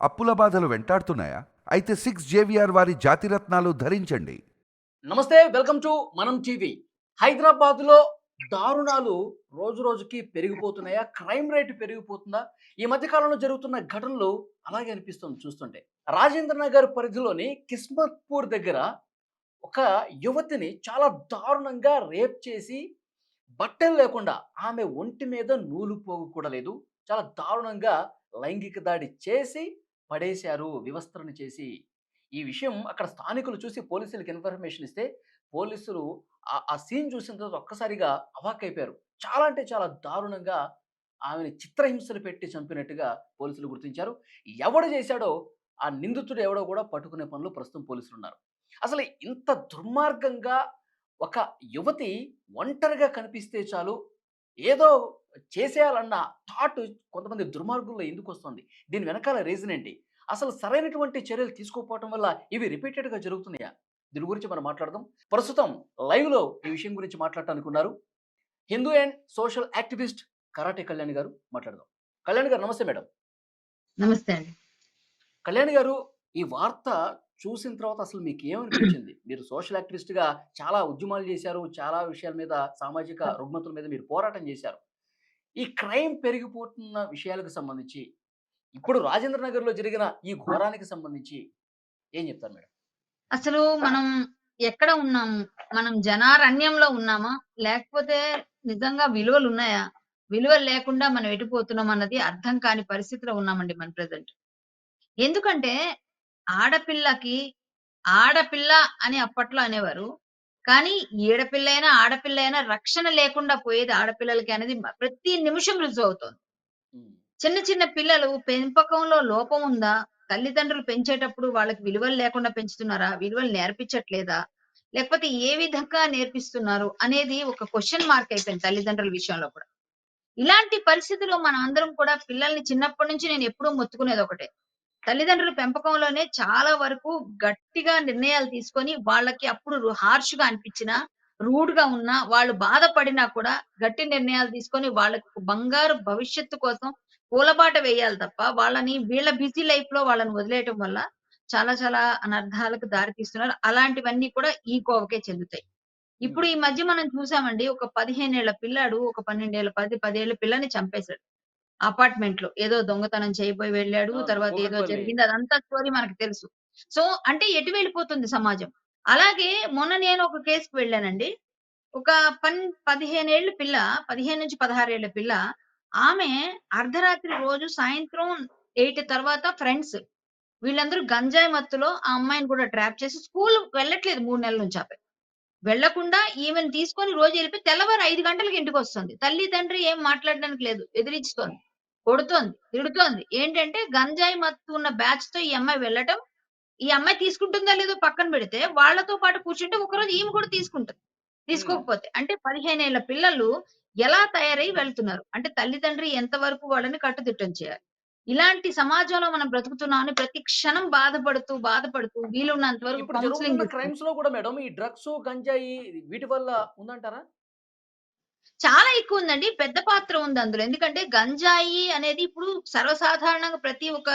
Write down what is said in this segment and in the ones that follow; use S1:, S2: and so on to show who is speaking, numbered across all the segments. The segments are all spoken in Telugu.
S1: అప్పుల బాధలు వెంటాడుతున్నాయా? అయితే సిక్స్ జేవిఆర్ వారి జాతిరత్నాలు ధరించండి.
S2: నమస్తే వెల్కమ్ టు మనం టీవీ. హైదరాబాద్లో దారుణాలు రోజు రోజుకి పెరిగిపోతున్నాయా? Crime rate పెరిగిపోతుందా? ఈ మధ్య కాలంలో జరుగుతున్న ఘటనలు అలాగే అనిపిస్తుంది చూస్తుంటే. రాజేంద్ర నగర్ పరిధిలోని కిస్మత్పూర్ దగ్గర ఒక యువతిని చాలా దారుణంగా రేప్ చేసి బట్టలు లేకుండా ఆమె ఒంటి మీద నూలు పోగు కూడా లేదు. చాలా దారుణంగా లైంగిక దాడి చేసి పడేశారు వివస్త్రణ చేసి. ఈ విషయం అక్కడ స్థానికులు చూసి పోలీసులకు ఇన్ఫర్మేషన్ ఇస్తే పోలీసులు ఆ- ఆ సీన్ చూసిన తర్వాత ఒక్కసారిగా అవాక్కైపోయారు. చాలా అంటే చాలా దారుణంగా ఆమెను చిత్రహింసలు పెట్టి చంపినట్టుగా పోలీసులు గుర్తించారు. ఎవడు చేశాడో ఆ నిందితుడు ఎవడో కూడా పట్టుకునే పనులు ప్రస్తుతం పోలీసులు ఉన్నారు అసలు ఇంత దుర్మార్గంగా ఒక యువతి ఒంటరిగా కనిపిస్తే చాలు ఏదో చేసేయాలన్న థాట్ కొంతమంది దుర్మార్గుల్లో ఎందుకు వస్తుంది? దీని వెనకాల రీజన్ ఏంటి? అసలు సరైనటువంటి చర్యలు తీసుకోకపోవటం వల్ల ఇవి రిపీటెడ్గా జరుగుతున్నాయా? దీని గురించి మనం మాట్లాడదాం. ప్రస్తుతం లైవ్లో ఈ విషయం గురించి మాట్లాడటానికి ఉన్నారు Hindu and social activist karate Kalyan garu మాట్లాడదాం. కళ్యాణ్ గారు నమస్తే మేడం.
S3: నమస్తే అండి.
S2: కళ్యాణ్ గారు ఈ వార్త చూసిన తర్వాత అసలు మీకు ఏమనిపించింది? మీరు సోషల్ యాక్టివిస్ట్గా చాలా ఉద్యమాలు చేశారు చాలా విషయాల మీద సామాజిక రుగ్మతుల మీద మీరు పోరాటం చేశారు. ఈ క్రైమ్ పెరిగిపోతున్న విషయాలకు సంబంధించి ఇప్పుడు రాజేంద్ర నగర్లో జరిగిన ఈ ఘోరానికి సంబంధించి ఏం చెప్తారు మేడం?
S3: అసలు మనం ఎక్కడ ఉన్నాము? మనం జనారణ్యంలో ఉన్నామా? లేకపోతే నిజంగా విలువలు ఉన్నాయా? విలువలు లేకుండా మనం ఎటుపోతున్నాం అన్నది అర్థం కాని పరిస్థితిలో ఉన్నామండి మన ప్రజెంట్ ఎందుకంటే ఆడపిల్లకి ఆడపిల్ల అని అప్పట్లో అనేవారు. కానీ ఏడపిల్ల అయినా ఆడపిల్ల అయినా రక్షణ లేకుండా పోయేది ఆడపిల్లలకి అనేది ప్రతి నిమిషం రుజువు అవుతుంది. చిన్న చిన్న పిల్లలు పెంపకంలో లోపం ఉందా? తల్లిదండ్రులు పెంచేటప్పుడు వాళ్ళకి విలువలు లేకుండా పెంచుతున్నారా? విలువలు నేర్పించట్లేదా? లేకపోతే ఏ విధంగా నేర్పిస్తున్నారు? అనేది ఒక క్వశ్చన్ మార్క్ అయిపోయింది తల్లిదండ్రుల విషయంలో కూడా. ఇలాంటి పరిస్థితుల్లో మనం అందరం కూడా పిల్లల్ని చిన్నప్పటి నుంచి నేను ఎప్పుడూ మొత్తుకునేది ఒకటే. తల్లిదండ్రుల పెంపకంలోనే చాలా వరకు గట్టిగా నిర్ణయాలు తీసుకొని వాళ్ళకి అప్పుడు హార్ష్గా అనిపించినా రూడ్గా ఉన్నా వాళ్ళు బాధపడినా కూడా గట్టి నిర్ణయాలు తీసుకొని వాళ్ళకు బంగారు భవిష్యత్తు కోసం పూలబాట వేయాలి తప్ప వాళ్ళని వీళ్ళ బిజీ లైఫ్లో వాళ్ళని వదిలేయటం వల్ల చాలా చాలా అనర్థాలకు దారి తీస్తున్నారు. అలాంటివన్నీ కూడా ఈ కోవకే చెందుతాయి. ఇప్పుడు ఈ మధ్య మనం చూసామండి ఒక పదిహేనేళ్ళ పిల్లాడు ఒక పన్నెండేళ్ళ పది పదేళ్ళ పిల్లని చంపేశాడు. అపార్ట్మెంట్లో ఏదో దొంగతనం చేయబోయి వెళ్ళాడు తర్వాత ఏదో. జరిగింది అదంతా స్టోరీ మనకు తెలుసు. సో అంటే ఎటు వెళ్ళిపోతుంది సమాజం? అలాగే మొన్న నేను ఒక కేసుకు వెళ్ళానండి. ఒక పన్ పదిహేనేళ్ళ పిల్ల పదిహేను నుంచి పదహారేళ్ళ పిల్ల ఆమె అర్ధరాత్రి రోజు సాయంత్రం ఎయిట్ తర్వాత ఫ్రెండ్స్. వీళ్ళందరూ గంజాయి మత్తులో ఆ అమ్మాయిని కూడా ట్రాప్ చేసి స్కూల్ వెళ్ళట్లేదు మూడు నెలల నుంచి ఆపే. వెళ్ళకుండా ఈమెను తీసుకొని రోజు వెళ్ళిపోయి తెల్లవారు ఐదు గంటలకు ఇంటికి వస్తుంది. తల్లి తండ్రి ఏం మాట్లాడడానికి లేదు. ఎదిరిస్తోంది కొడుతోంది తిడుతోంది. ఏంటంటే గంజాయి మత్తు ఉన్న బ్యాచ్తో ఈ అమ్మాయి వెళ్ళటం ఈ అమ్మాయి తీసుకుంటుందా లేదో పక్కన పెడితే వాళ్ళతో పాటు కూర్చుంటే ఒకరోజు ఈమె కూడా తీసుకుంటుంది. తీసుకోకపోతే. అంటే పదిహేనేళ్ళ పిల్లలు ఎలా తయారై వెళ్తున్నారు? అంటే తల్లిదండ్రి ఎంత వరకు వాళ్ళని కట్టుదిట్టం చేయాలి? ఇలాంటి సమాజంలో మనం బ్రతుకుతున్నామని ప్రతి క్షణం బాధపడుతూ బాధపడుతూ వీలున్నంత వరకు కౌన్సిలింగ్
S2: క్రైమ్స్లో కూడా మేడం ఈ డ్రగ్స్ గంజాయి వీటి వల్ల ఉందంటారా?
S3: చాలా ఎక్కువ ఉందండి. పెద్ద పాత్ర ఉంది అందులో. ఎందుకంటే గంజాయి అనేది ఇప్పుడు సర్వసాధారణంగా ప్రతి ఒక్క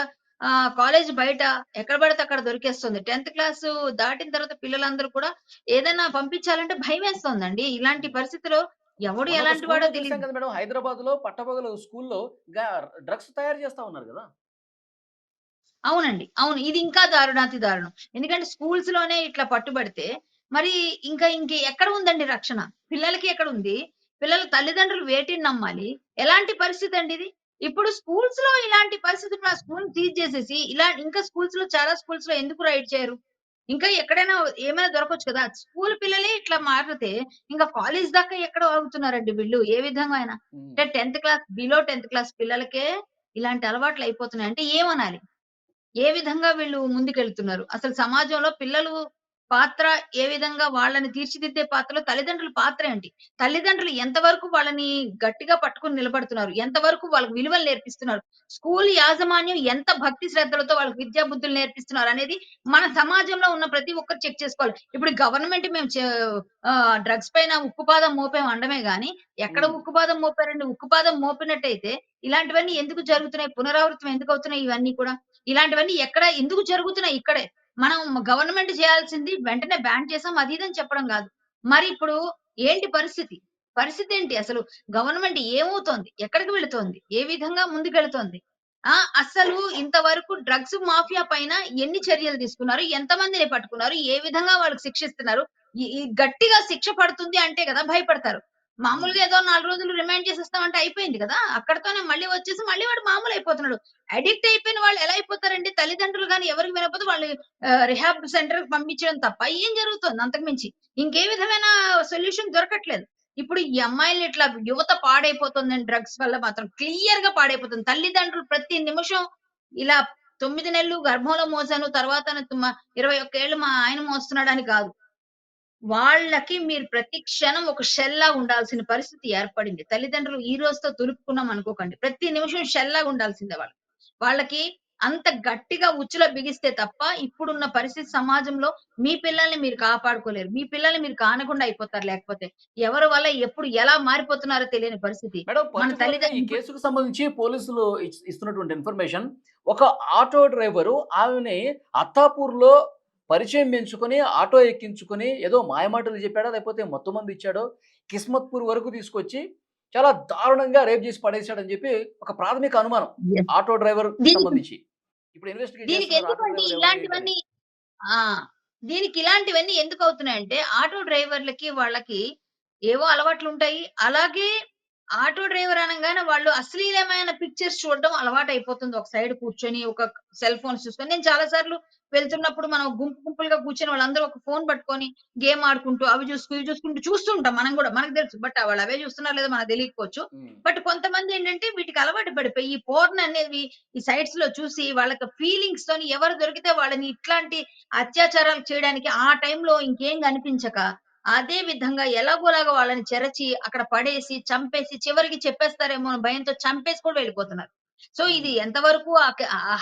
S3: కాలేజ్ బయట ఎక్కడ పడితే అక్కడ దొరికేస్తుంది. టెన్త్ క్లాస్ దాటిన తర్వాత పిల్లలందరూ కూడా ఏదైనా పంపించాలంటే భయం వేస్తోందండి ఇలాంటి పరిస్థితిలో ఎవడు ఎలాంటి వాడో తెలియదు
S2: కదా మేడం. హైదరాబాద్లో పట్టపగలు స్కూల్లో డ్రగ్స్ తయారు చేస్తా ఉన్నారు కదా.
S3: అవునండి. అవును. ఇది ఇంకా దారుణాతి దారుణం. ఎందుకంటే స్కూల్స్లోనే ఇట్లా పట్టుబడితే మరి ఇంకా ఇంక ఎక్కడ ఉందండి రక్షణ? పిల్లలకి ఎక్కడ ఉంది? పిల్లల తల్లిదండ్రులు వేటిని నమ్మాలి? ఎలాంటి పరిస్థితి అండి ఇది? ఇప్పుడు స్కూల్స్లో ఇలాంటి పరిస్థితులు ఆ స్కూల్ చేసేసి ఇలా ఇంకా స్కూల్స్లో చాలా స్కూల్స్లో ఎందుకు రైడ్ చేయరు? ఇంకా ఎక్కడైనా ఏమైనా దొరకవచ్చు కదా? స్కూల్ పిల్లలే ఇట్లా మారితే ఇంకా కాలేజ్ దాకా ఎక్కడ ఆగుతున్నారండి వీళ్ళు. ఏ విధంగా అయినా. అంటే tenth class below tenth class పిల్లలకే ఇలాంటి అలవాట్లు అయిపోతున్నాయి. అంటే ఏమనాలి? ఏ విధంగా వీళ్ళు ముందుకెళ్తున్నారు? అసలు సమాజంలో పిల్లలు పాత్ర ఏ విధంగా వాళ్ళని తీర్చిదిద్దే పాత్రలో తల్లిదండ్రుల పాత్ర ఏంటి? తల్లిదండ్రులు ఎంతవరకు వాళ్ళని గట్టిగా పట్టుకుని నిలబడుతున్నారు? ఎంతవరకు వాళ్ళకి విలువలు నేర్పిస్తున్నారు? స్కూల్ యాజమాన్యం ఎంత భక్తి శ్రద్ధలతో వాళ్ళకి విద్యా బుద్ధులు నేర్పిస్తున్నారు అనేది మన సమాజంలో ఉన్న ప్రతి ఒక్కరు చెక్ చేసుకోవాలి. ఇప్పుడు గవర్నమెంట్ మేము డ్రగ్స్ పైన ఉక్కుపాదం మోపాం అండమే గాని ఎక్కడ. ఉక్కుపాదం మోపారండి? ఉక్కుపాదం మోపినట్టయితే ఇలాంటివన్నీ ఎందుకు జరుగుతున్నాయి? పునరావృతం ఎందుకు అవుతున్నాయి ఇవన్నీ కూడా? ఇలాంటివన్నీ ఎక్కడ ఎందుకు జరుగుతున్నాయి? ఇక్కడే. మనం గవర్నమెంట్ చేయాల్సింది వెంటనే బ్యాన్ చేసాం అది ఇదని చెప్పడం కాదు. మరి ఇప్పుడు ఏంటి పరిస్థితి? పరిస్థితి ఏంటి? అసలు గవర్నమెంట్ ఏమవుతోంది? ఎక్కడికి వెళుతోంది? ఏ విధంగా ముందుకెళుతోంది? ఆ అసలు ఇంతవరకు డ్రగ్స్ మాఫియా పైన ఎన్ని చర్యలు తీసుకున్నారు? ఎంతమందిని పట్టుకున్నారు? ఏ విధంగా వాళ్ళకి శిక్షిస్తున్నారు? ఈ గట్టిగా శిక్ష పడుతుంది అంటే కదా భయపడతారు. మామూలుగా ఏదో నాలుగు రోజులు రిమైండ్ చేసేస్తామంటే అయిపోయింది కదా. అక్కడతోనే మళ్ళీ వచ్చేసి మళ్ళీ వాడు మామూలు అయిపోతున్నాడు. అడిక్ట్ అయిపోయిన వాళ్ళు ఎలా అయిపోతారండి? తల్లిదండ్రులు కానీ ఎవరికి వినకపోతే వాళ్ళు రిహాబ్ సెంటర్కి పంపించడం తప్ప ఏం జరుగుతుంది అంతకు మించి? ఇంకే విధమైన సొల్యూషన్ దొరకట్లేదు. ఇప్పుడు ఈ అమ్మాయిలు ఇట్లా యువత పాడైపోతుంది డ్రగ్స్ వల్ల మాత్రం క్లియర్గా పాడైపోతుంది. తల్లిదండ్రులు ప్రతి నిమిషం ఇలా తొమ్మిది నెలలు గర్భంలో మోసాను తర్వాత ఇరవై ఒక్క ఏళ్ళు మా ఆయన మోస్తున్నాడని కాదు. వాళ్ళకి మీరు ప్రతి క్షణం ఒక షెల్లా ఉండాల్సిన పరిస్థితి ఏర్పడింది. తల్లిదండ్రులు ఈ రోజుతో తులుపుకున్నాం అనుకోకండి. ప్రతి నిమిషం షెల్లాగా ఉండాల్సిందే వాళ్ళు. వాళ్ళకి అంత గట్టిగా ఉచ్చులో బిగిస్తే తప్ప ఇప్పుడున్న పరిస్థితి సమాజంలో మీ పిల్లల్ని మీరు కాపాడుకోలేరు. మీ పిల్లల్ని మీరు కానకుండా అయిపోతారు. లేకపోతే ఎవరి వల్ల ఎప్పుడు ఎలా మారిపోతున్నారో తెలియని పరిస్థితి. మన తల్లిదండ్రులు
S2: కేసుకు సంబంధించి పోలీసులు ఇస్తున్నటువంటి ఇన్ఫర్మేషన్ ఒక ఆటో డ్రైవరు ఆమెని అత్తాపూర్లో పరిచయం పెంచుకొని ఆటో ఎక్కించుకొని ఏదో మాయమాటలు చెప్పాడో లేకపోతే మొత్తం మంది ఇచ్చాడో కిస్మత్పూర్ వరకు తీసుకొచ్చి చాలా దారుణంగా రేప్ చేసి పడేశాడని చెప్పి ఒక ప్రాథమిక అనుమానం. ఆటో డ్రైవర్ సంబంధించి. ఇప్పుడు
S3: ఆ దీనికి ఇలాంటివన్నీ ఎందుకు అవుతున్నాయంటే ఆటో డ్రైవర్లకి వాళ్ళకి ఏవో అలవాట్లు ఉంటాయి అలాగే ఆటో డ్రైవర్ అనగానే వాళ్ళు అశ్లీలమైన పిక్చర్స్ చూడడం అలవాటు అయిపోతుంది ఒక సైడ్ కూర్చొని ఒక సెల్ ఫోన్స్ చూసుకొని. నేను చాలా సార్లు వెళ్తున్నప్పుడు మనం గుంపు గుంపులుగా కూర్చొని వాళ్ళందరూ ఒక ఫోన్ పట్టుకొని గేమ్ ఆడుకుంటూ అవి చూసుకు ఇవి చూసుకుంటూ చూస్తుంటాం మనం కూడా. మనకు తెలుసు. బట్ వాళ్ళు అవే చూస్తున్నారు లేదా మనకు తెలియకపోవచ్చు. బట్ కొంతమంది ఏంటంటే వీటికి అలవాటు పడిపోయి ఈ పోర్న్ అనేది ఈ సైట్స్లో చూసి వాళ్ళకి ఫీలింగ్స్ తోని ఎవరు దొరికితే వాళ్ళని ఇట్లాంటి అత్యాచారాలు చేయడానికి ఆ టైంలో ఇంకేం కనిపించక అదే విధంగా ఎలాగోలాగా వాళ్ళని చెరచి అక్కడ పడేసి చంపేసి చివరికి చెప్పేస్తారేమో భయంతో చంపేసి కూడా వెళ్ళిపోతున్నారు. సో ఇది ఎంతవరకు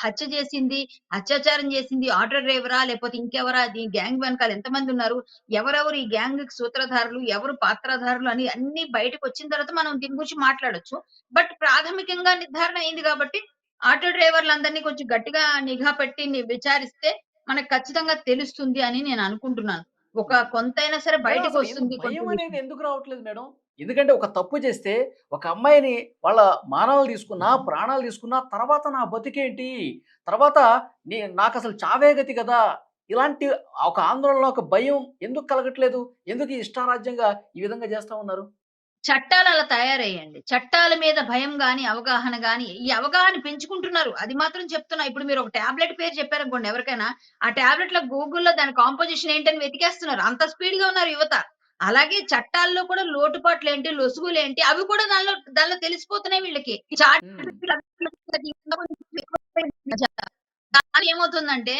S3: హత్య చేసింది అత్యాచారం చేసింది ఆటో డ్రైవరా లేకపోతే ఇంకెవరా అది గ్యాంగ్ వెనకాల ఎంతమంది ఉన్నారు ఎవరెవరు ఈ గ్యాంగ్ సూత్రధారులు ఎవరు పాత్రధారులు అని అన్ని బయటకు వచ్చిన తర్వాత మనం దీని గురించి మాట్లాడొచ్చు. బట్ ప్రాథమికంగా నిర్ధారణ అయింది కాబట్టి ఆటో డ్రైవర్లందరినీ కొంచెం గట్టిగా నిఘా పెట్టి విచారిస్తే మనకు ఖచ్చితంగా తెలుస్తుంది అని నేను అనుకుంటున్నాను. ఒక కొంతైనా సరే బయటకు వస్తుంది
S2: ఎందుకు రావట్లేదు మేడం? ఎందుకంటే ఒక తప్పు చేస్తే ఒక అమ్మాయిని వాళ్ళ మానాలు తీసుకున్నా ప్రాణాలు తీసుకున్నా తర్వాత నా బతికేంటి? తర్వాత నీ నాకు అసలు చావే గతి కదా? ఇలాంటి ఒక ఆందోళన ఒక భయం ఎందుకు కలగట్లేదు? ఎందుకు ఇష్టారాజ్యంగా ఈ విధంగా చేస్తా ఉన్నారు?
S3: చట్టాలు అలా తయారయ్యండి. చట్టాల మీద భయం గాని అవగాహన గాని ఈ అవగాహన పెంచుకుంటున్నారు. అది మాత్రం చెప్తున్నా. ఇప్పుడు మీరు ఒక టాబ్లెట్ పేరు చెప్పారనుకోండి ఎవరికైనా ఆ టాబ్లెట్లో గూగుల్లో దాని కాంపోజిషన్ ఏంటని వెతికేస్తున్నారు. అంత స్పీడ్గా ఉన్నారు యువత. అలాగే చట్టాల్లో కూడా లోటుపాట్లు ఏంటి లొసుగులు ఏంటి అవి కూడా దానిలో దానిలో తెలిసిపోతున్నాయి వీళ్ళకి. ఏమవుతుందంటే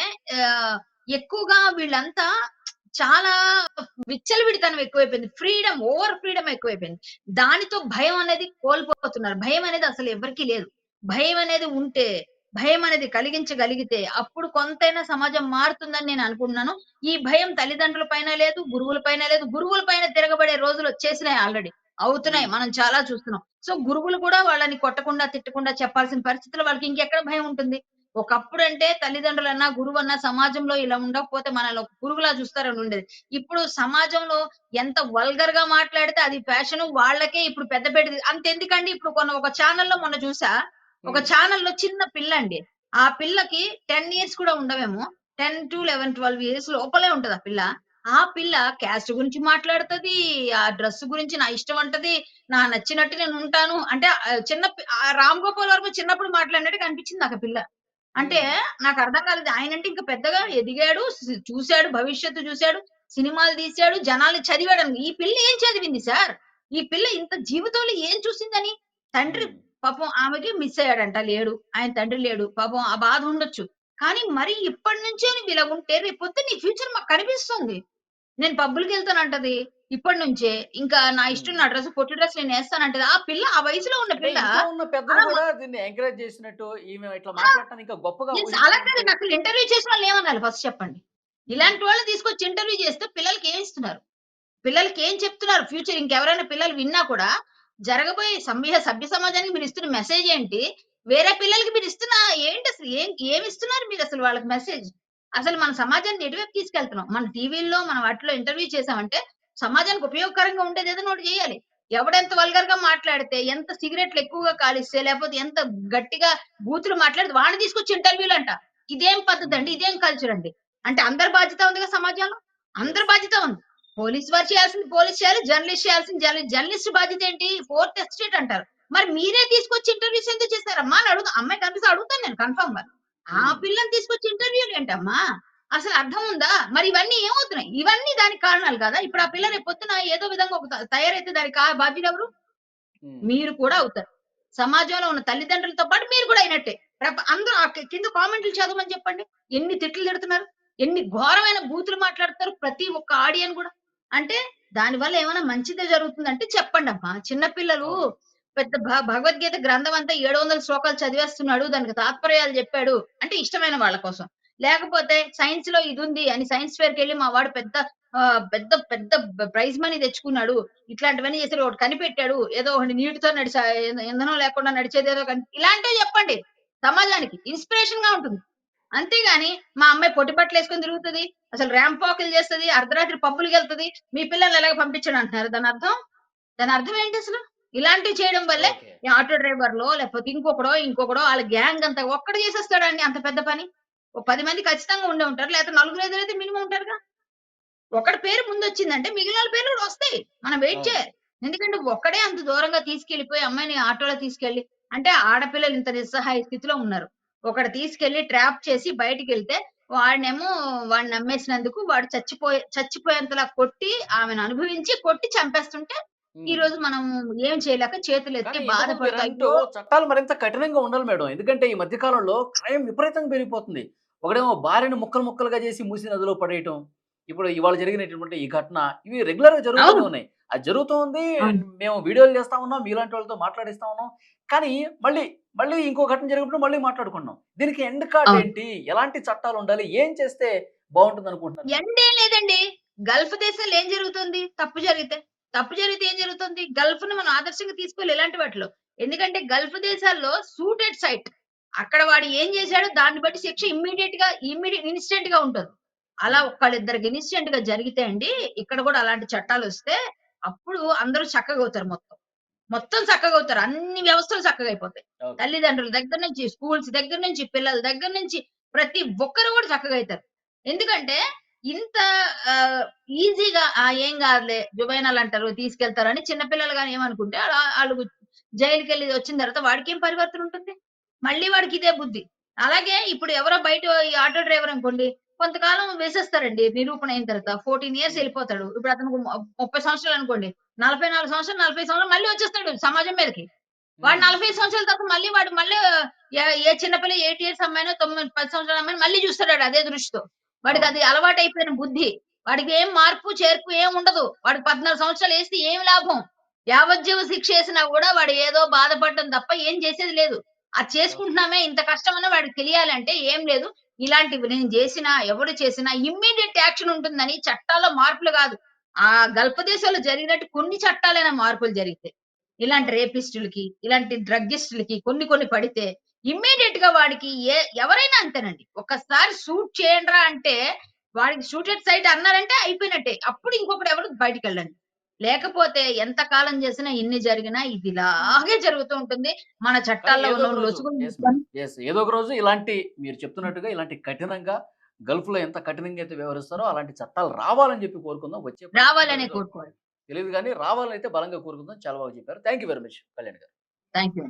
S3: ఎక్కువగా వీళ్ళంతా చాలా విచ్చలవిడితనం ఎక్కువైపోయింది. ఫ్రీడమ్ ఓవర్ ఫ్రీడమ్ ఎక్కువైపోయింది. దానితో భయం అనేది కోల్పోతున్నారు. భయం అనేది అసలు ఎవరికీ లేదు. భయం అనేది ఉంటే భయం అనేది కలిగించగలిగితే అప్పుడు కొంతైనా సమాజం మారుతుందని నేను అనుకుంటున్నాను. ఈ భయం తల్లిదండ్రుల పైన లేదు గురువుల పైన లేదు. గురువుల పైన తిరగబడే రోజులు వచ్చేసినాయి ఆల్రెడీ. అవుతున్నాయి. మనం చాలా చూస్తున్నాం. సో గురువులు కూడా వాళ్ళని కొట్టకుండా తిట్టకుండా చెప్పాల్సిన పరిస్థితుల్లో వాళ్ళకి ఇంకెక్కడ భయం ఉంటుంది? ఒకప్పుడు అంటే తల్లిదండ్రులన్నా గురువు అన్నా సమాజంలో ఇలా ఉండకపోతే మనల్ని ఒక పురుగులా చూస్తారని ఉండేది. ఇప్పుడు సమాజంలో ఎంత వల్గర్గా మాట్లాడితే అది ఫ్యాషన్ వాళ్ళకే ఇప్పుడు పెద్ద పెద్ద అంతెందుకండి? ఇప్పుడు కొన్న ఒక ఛానల్లో మొన్న చూసా ఒక ఛానల్లో చిన్న పిల్ల అండి ఆ పిల్లకి టెన్ ఇయర్స్ కూడా ఉండవేమో. Ten to eleven twelve years లోపలే ఉంటది ఆ పిల్ల. ఆ పిల్ల క్యాస్ట్ గురించి మాట్లాడుతది ఆ డ్రెస్ గురించి నా ఇష్టం అంటది నా నచ్చినట్టు నేను ఉంటాను. అంటే చిన్న రామ్ గోపాల్ వరకు చిన్నప్పుడు మాట్లాడినట్టు కనిపించింది నాకు ఆ పిల్ల. అంటే నాకు అర్థం కాలేదు. ఆయన అంటే ఇంకా పెద్దగా ఎదిగాడు చూశాడు భవిష్యత్తు చూశాడు సినిమాలు తీశాడు జనాల్ని చదివాడు. ఈ పిల్ల ఏం చదివింది సార్? ఈ పిల్ల ఇంత జీవితంలో ఏం చూసిందని? తండ్రి పాపం ఆమెకి మిస్ అయ్యాడంట లేడు. ఆయన తండ్రి లేడు. పాపం ఆ బాధ ఉండొచ్చు. కానీ మరి ఇప్పటి నుంచే నువ్వు ఇలా ఉంటే రేపు పొద్దున్న నీ ఫ్యూచర్ మాకు కనిపిస్తుంది. నేను పబ్బులకి వెళ్తానంటది. ఇప్పటి నుంచే. ఇంకా నా ఇష్టం నా డ్రెస్ పొట్టి డ్రెస్ నేను వేస్తానంటది. ఆ పిల్ల ఆ వయసులో ఉన్న పిల్ల
S2: ఉన్న పెద్దలు కూడా దీన్ని ఎంకరేజ్ చేసినట్టు ఈమె ఇట్లా మాట్లాడటానికి ఇంకా గొప్పగా
S3: నేను
S2: ఊహించుకుంటూ-
S3: అలా కాదు. నాకు ఇంటర్వ్యూ చేసిన వాళ్ళు ఏమనాలి ఫస్ట్ చెప్పండి. ఇలాంటి వాళ్ళు తీసుకొచ్చి ఇంటర్వ్యూ చేస్తే పిల్లలకి ఏం ఇస్తున్నారు? పిల్లలకి ఏం చెప్తున్నారు? ఫ్యూచర్ ఇంకెవరైనా పిల్లలు విన్నా కూడా జరగబోయే సభ్య సభ్య సమాజానికి మీరు ఇస్తున్న మెసేజ్ ఏంటి? వేరే పిల్లలకి మీరు ఇస్తున్న ఏంటి అసలు? ఏం ఏమి ఇస్తున్నారు మీరు అసలు వాళ్ళకి మెసేజ్ అసలు మన సమాజాన్ని ఎటువైపు తీసుకెళ్తున్నాం? మన టీవీల్లో మనం వాటిలో ఇంటర్వ్యూ చేసామంటే సమాజానికి ఉపయోగకరంగా ఉండేది ఏదో ఒకటి చేయాలి. ఎవడెంత వల్గర్గా మాట్లాడితే ఎంత సిగరెట్లు ఎక్కువగా కాలిస్తే లేకపోతే ఎంత గట్టిగా బూతులు మాట్లాడితే వాడిని తీసుకొచ్చి ఇంటర్వ్యూలు అంట. ఇదేం పద్ధతి అండి? ఇదేం కల్చర్ అండి? అంటే అందరి బాధ్యత ఉంది కదా సమాజంలో? అందరి బాధ్యత ఉంది. పోలీస్ వారు చేయాల్సింది పోలీస్ చేయాలి జర్నలిస్ట్ చేయాల్సింది జర్నలిస్ట్. జర్నలిస్ట్ బాధ్యత ఏంటి? ఫోర్త్ ఎస్టేట్ అంటారు. మరి మీరే తీసుకొచ్చి ఇంటర్వ్యూస్ ఎందుకు చేస్తారమ్మా అని అడుగుతా అమ్మాయి కనిపిస్తే అడుగుతాను నేను కన్ఫర్మ్గా. ఆ. పిల్లని తీసుకొచ్చి ఇంటర్వ్యూలు ఏంటమ్మా? అసలు అర్థం ఉందా? మరి ఇవన్నీ ఏమవుతున్నాయి? ఇవన్నీ దానికి కారణాలు కదా? ఇప్పుడు ఆ పిల్ల రేపు పొద్దున ఏదో విధంగా ఒక తయారైతే దానికి బాధ్యులు ఎవరు. మీరు కూడా అవుతారు. సమాజంలో ఉన్న తల్లిదండ్రులతో పాటు మీరు కూడా అయినట్టే. అందరూ కింద కామెంట్లు చదవమని చెప్పండి. ఎన్ని తిట్లు తిడుతున్నారు? ఎన్ని ఘోరమైన బూతులు మాట్లాడుతారు ప్రతి ఒక్క ఆడియన్ కూడా. అంటే దానివల్ల ఏమైనా మంచిదే జరుగుతుందంటే చెప్పండి అమ్మా చిన్నపిల్లలు పెద్ద భగవద్గీత గ్రంథం అంతా ఏడు వందల శ్లోకాలు చదివేస్తున్నాడు దానికి తాత్పర్యాలు చెప్పాడు అంటే ఇష్టమైన వాళ్ళ కోసం. లేకపోతే సైన్స్లో ఇది ఉంది అని సైన్స్ ఫేర్కి వెళ్ళి మా వాడు పెద్ద పెద్ద పెద్ద ప్రైజ్ మనీ తెచ్చుకున్నాడు. ఇట్లాంటివన్నీ చేసి ఒకటి కనిపెట్టాడు. ఏదో ఒకటి నీటితో నడిచే ఇంధనం లేకుండా నడిచేది ఏదో కని- ఇలాంటివి చెప్పండి. సమాజానికి ఇన్స్పిరేషన్గా ఉంటుంది. అంతేగాని మా అమ్మాయి పొట్టి బట్టలు వేసుకొని తిరుగుతుంది అసలు ర్యాంప్ వాకులు చేస్తుంది అర్ధరాత్రి పబ్బులకి వెళ్తుంది మీ పిల్లలు ఎలాగ పంపించండి అంటున్నారు. దాని అర్థం? దాని అర్థం ఏంటి అసలు? ఇలాంటివి చేయడం వల్లే ఆటో డ్రైవర్లో లేకపోతే ఇంకొకడో ఇంకొకడో వాళ్ళ గ్యాంగ్ అంతా ఒక్కడు చేసేస్తాడండి అంత పెద్ద పని? ఓ పది మంది ఖచ్చితంగా ఉండే ఉంటారు లేకపోతే నలుగురు ఎదురైతే మినిమం ఉంటారుగా? ఒకటి పేరు ముందు వచ్చిందంటే మిగిలిన వాళ్ళ పేర్లు కూడా వస్తాయి. మనం వెయిట్. చేయాలి. ఎందుకంటే ఒక్కడే అంత దూరంగా తీసుకెళ్ళిపోయి అమ్మాయిని ఆటోలో తీసుకెళ్ళి అంటే ఆడపిల్లలు ఇంత నిస్సహాయ స్థితిలో ఉన్నారు. ఒకటి తీసుకెళ్ళి ట్రాప్ చేసి బయటికి వెళ్తే వాడినేమో వాడిని నమ్మేసినందుకు వాడు చచ్చిపోయే చచ్చిపోయేంతలా కొట్టి ఆమెను అనుభవించి కొట్టి చంపేస్తుంటే. ఈ రోజు మనం ఏం చేయలేక చేతులు ఎత్తి
S2: అంటూ చట్టాలు మరింత కఠినంగా ఉండాలి మేడం ఎందుకంటే ఈ మధ్య కాలంలో క్రైమ్ విపరీతంగా పెరిగిపోతుంది ఒకడేమో భార్యను ముక్కలు ముక్కలుగా చేసి మూసి నదిలో పడేయటం ఇప్పుడు ఇవాళ జరిగినటువంటి ఈ ఘటన ఇవి రెగ్యులర్గా జరుగుతూ. ఉన్నాయి అది జరుగుతూ ఉంది. మేము వీడియోలు చేస్తా ఉన్నాం మీలాంటి వాళ్ళతో మాట్లాడిస్తా ఉన్నాం కానీ మళ్ళీ మళ్ళీ ఇంకో ఘటన జరిగినప్పుడు మళ్ళీ మాట్లాడుకున్నాం. దీనికి ఎండ్ కార్డ్. ఏంటి? ఎలాంటి చట్టాలు ఉండాలి? ఏం చేస్తే బాగుంటుంది అనుకుంటున్నారు
S3: ఎండేం లేదండి. గల్ఫ్ దేశాల్లో ఏం జరుగుతుంది? తప్పు జరిగితే తప్పు జరిగితే ఏం జరుగుతుంది? గల్ఫ్ను మనం ఆదర్శంగా తీసుకోవాలి ఇలాంటి వాటిలో. ఎందుకంటే గల్ఫ్ దేశాల్లో సూటెడ్ సైట్. అక్కడ వాడు ఏం చేశాడో దాన్ని బట్టి శిక్ష ఇమ్మీడియట్గా ఇమ్మీడియట్ ఇన్స్టెంట్గా ఉంటుంది. అలా ఒక్కళ్ళిద్దరికి ఇన్స్టెంట్గా జరిగితే అండి ఇక్కడ కూడా అలాంటి చట్టాలు వస్తే అప్పుడు అందరూ చక్కగా అవుతారు మొత్తం. మొత్తం చక్కగా అవుతారు. అన్ని వ్యవస్థలు చక్కగా అయిపోతాయి. తల్లిదండ్రుల దగ్గర నుంచి స్కూల్స్ దగ్గర నుంచి పిల్లల దగ్గర నుంచి ప్రతి ఒక్కరు కూడా చక్కగా అవుతారు. ఎందుకంటే ఇంత ఈజీగా ఆ ఏం కాదులే జుబైనాలు అంటారు తీసుకెళ్తారని చిన్నపిల్లలు కానీ ఏమనుకుంటే వాళ్ళు జైలుకి వెళ్ళి వచ్చిన తర్వాత వాడికి ఏం పరివర్తన ఉంటుంది? మళ్ళీ వాడికి ఇదే బుద్ధి. అలాగే ఇప్పుడు ఎవరో బయట ఈ ఆటో డ్రైవర్ అనుకోండి కొంతకాలం వేసేస్తారండి నిరూపణ అయిన తర్వాత. ఫోర్టీన్ ఇయర్స్ వెళ్ళిపోతాడు. ఇప్పుడు అతను ముప్పై సంవత్సరాలు అనుకోండి. నలభై నాలుగు సంవత్సరాలు నలభై సంవత్సరాలు మళ్ళీ వచ్చేస్తాడు సమాజం మీదకి. వాడు. నలభై సంవత్సరాల తర్వాత మళ్ళీ వాడు మళ్ళీ ఏ- చిన్నపిల్ల ఎయిట్ ఇయర్స్ అమ్మాయినో తొమ్మిది పది సంవత్సరాల అమ్మాయిని మళ్ళీ చూస్తాడు అదే దృష్టితో. వాడికి అది అలవాటు అయిపోయిన బుద్ధి. వాడికి ఏం మార్పు చేర్పు ఏం ఉండదు. వాడికి పద్నాలుగు సంవత్సరాలు వేస్తే ఏం లాభం? యావజ్జీవ శిక్ష వేసినా కూడా వాడు ఏదో బాధపడడం తప్ప ఏం చేసేది లేదు. అది చేసుకుంటున్నామే ఇంత కష్టమని వాడికి తెలియాలంటే ఏం లేదు. ఇలాంటివి నేను చేసినా ఎవడు చేసినా ఇమ్మీడియట్ యాక్షన్ ఉంటుందని చట్టాల్లో మార్పులు కాదు. ఆ గల్ప దేశాల్లో జరిగినట్టు కొన్ని చట్టాలైన మార్పులు జరిగితే ఇలాంటి రేపిస్టులకి ఇలాంటి డ్రగ్గిస్టులకి కొన్ని కొన్ని పడితే ఇమ్మీడియట్గా వాడికి ఏ ఎవరైనా అంతేనండి. ఒక్కసారి షూట్ చేయండిరా అంటే వాడికి షూటెడ్ సైట్ అన్నారంటే అయిపోయినట్టే. అప్పుడు ఇంకొకటి ఎవరు బయటికి వెళ్ళండి. లేకపోతే ఎంత కాలం చేసినా ఇన్ని జరిగినా ఇది ఇలాగే జరుగుతూ ఉంటుంది. మన చట్టాల్లో
S2: ఏదో ఒక రోజు, ఇలాంటి మీరు చెప్తున్నట్టుగా ఇలాంటి కఠినంగా గల్ఫ్లో ఎంత కఠినంగా అయితే వ్యవహరిస్తారో అలాంటి చట్టాలు రావాలని చెప్పి కోరుకుందాం. వచ్చే
S3: రావాలనే కోరుకోవాలి
S2: తెలియదు కానీ రావాలని అయితే బలంగా కోరుకుందాం చాలా బాగా చెప్పారు. Thank you very much Kalyan garu.
S3: Thank you